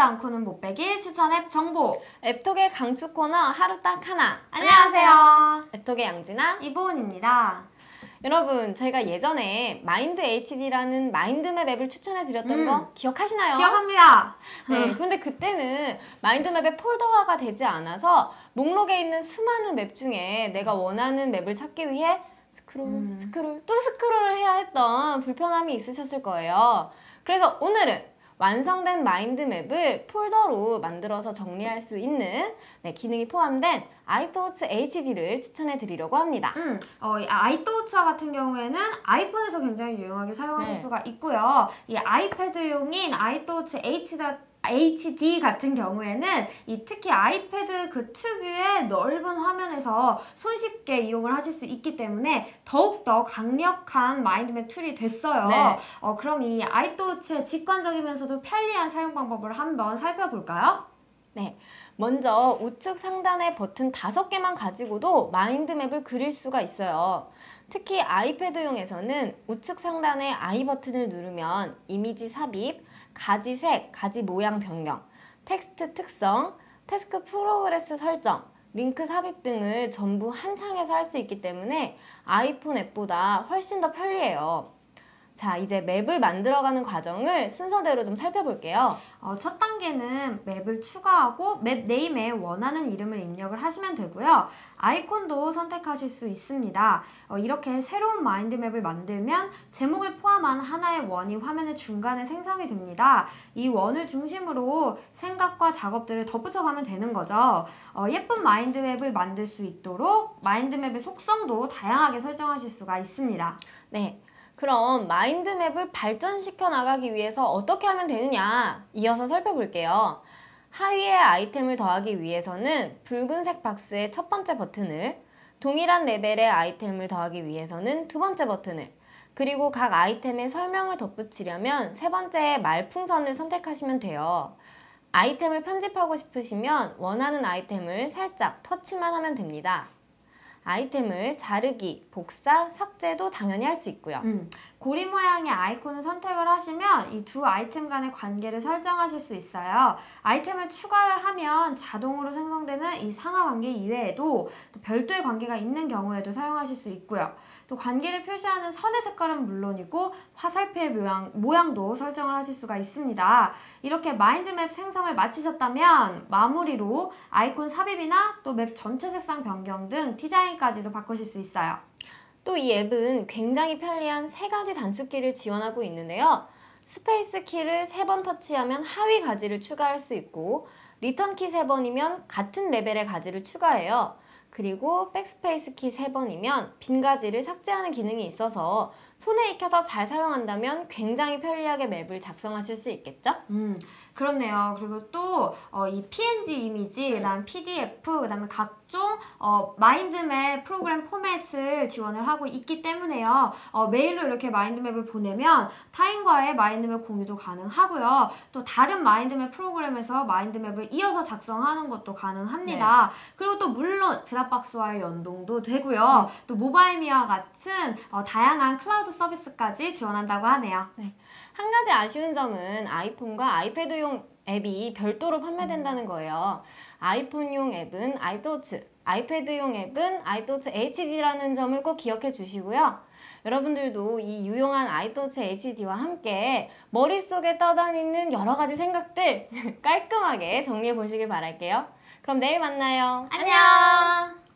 않고는 못 빼기 추천 앱 정보. 앱톡의 강추 코너 하루 딱 하나. 안녕하세요. 앱톡의 양진아. 이보은입니다. 여러분, 저희가 예전에 마인드 HD라는 마인드맵 앱을 추천해 드렸던 음. 거 기억하시나요? 기억합니다. 네. 근데 그때는 마인드맵의 폴더화가 되지 않아서 목록에 있는 수많은 맵 중에 내가 원하는 맵을 찾기 위해 스크롤, 음. 스크롤, 또 스크롤을 해야 했던 불편함이 있으셨을 거예요. 그래서 오늘은 완성된 마인드맵을 폴더로 만들어서 정리할 수 있는 네, 기능이 포함된 아이토츠 HD를 추천해 드리려고 합니다. 음, 어, 이 아이토우차 같은 경우에는 아이폰에서 굉장히 유용하게 사용하실 네. 수가 있고요. 이 아이패드용인 아이토우치 HD HD 같은 경우에는 이 특히 아이패드 그 특유의 넓은 화면에서 손쉽게 이용을 하실 수 있기 때문에 더욱더 강력한 마인드맵 툴이 됐어요. 네. 어, 그럼 이 아이토우치의 직관적이면서도 편리한 사용 방법을 한번 살펴볼까요? 먼저 우측 상단의 버튼 다섯 개만 가지고도 마인드맵을 그릴 수가 있어요. 특히 아이패드용에서는 우측 상단의 I 버튼을 누르면 이미지 삽입, 가지 색, 가지 모양 변경, 텍스트 특성, 태스크 프로그레스 설정, 링크 삽입 등을 전부 한 창에서 할 수 있기 때문에 아이폰 앱보다 훨씬 더 편리해요. 자, 이제 맵을 만들어가는 과정을 순서대로 좀 살펴볼게요. 어, 첫 단계는 맵을 추가하고 맵 네임에 원하는 이름을 입력을 하시면 되고요. 아이콘도 선택하실 수 있습니다. 어, 이렇게 새로운 마인드맵을 만들면 제목을 포함한 하나의 원이 화면의 중간에 생성이 됩니다. 이 원을 중심으로 생각과 작업들을 덧붙여가면 되는 거죠. 어, 예쁜 마인드맵을 만들 수 있도록 마인드맵의 속성도 다양하게 설정하실 수가 있습니다. 네. 그럼 마인드맵을 발전시켜 나가기 위해서 어떻게 하면 되느냐 이어서 살펴볼게요. 하위에 아이템을 더하기 위해서는 붉은색 박스의 첫 번째 버튼을 동일한 레벨의 아이템을 더하기 위해서는 두 번째 버튼을 그리고 각 아이템의 설명을 덧붙이려면 세 번째의 말풍선을 선택하시면 돼요. 아이템을 편집하고 싶으시면 원하는 아이템을 살짝 터치만 하면 됩니다. 아이템을 자르기, 복사, 삭제도 당연히 할 수 있고요. 음, 고리 모양의 아이콘을 선택을 하시면 이 두 아이템 간의 관계를 설정하실 수 있어요. 아이템을 추가를 하면 자동으로 생성되는 이 상하 관계 이외에도 또 별도의 관계가 있는 경우에도 사용하실 수 있고요. 또 관계를 표시하는 선의 색깔은 물론이고 화살표의 모양, 모양도 설정을 하실 수가 있습니다. 이렇게 마인드맵 생성을 마치셨다면 마무리로 아이콘 삽입이나 또 맵 전체 색상 변경 등 디자인 까지도 바꾸실 수 있어요. 또 이 앱은 굉장히 편리한 세 가지 단축키를 지원하고 있는데요. 스페이스 키를 세 번 터치하면 하위 가지를 추가할 수 있고 리턴 키 세 번이면 같은 레벨의 가지를 추가해요. 그리고 백스페이스 키 세 번이면 빈 가지를 삭제하는 기능이 있어서 손에 익혀서 잘 사용한다면 굉장히 편리하게 맵을 작성하실 수 있겠죠? 음, 그렇네요. 그리고 또, 어, 이 PNG 이미지, 그 다음 PDF, 그 다음에 각종, 어, 마인드맵 프로그램 포맷을 지원을 하고 있기 때문에요. 어, 메일로 이렇게 마인드맵을 보내면 타인과의 마인드맵 공유도 가능하고요. 또 다른 마인드맵 프로그램에서 마인드맵을 이어서 작성하는 것도 가능합니다. 그리고 또 물론 드랍박스와의 연동도 되고요. 또 모바일 미와 같은 어, 다양한 클라우드 서비스까지 지원한다고 하네요. 한 가지 아쉬운 점은 아이폰과 아이패드용 앱이 별도로 판매된다는 거예요. 아이폰용 앱은 아이토츠, 아이패드용 앱은 아이토츠 HD라는 점을 꼭 기억해 주시고요. 여러분들도 이 유용한 아이토츠 HD와 함께 머릿속에 떠다니는 여러 가지 생각들 깔끔하게 정리해 보시길 바랄게요. 그럼 내일 만나요. 안녕!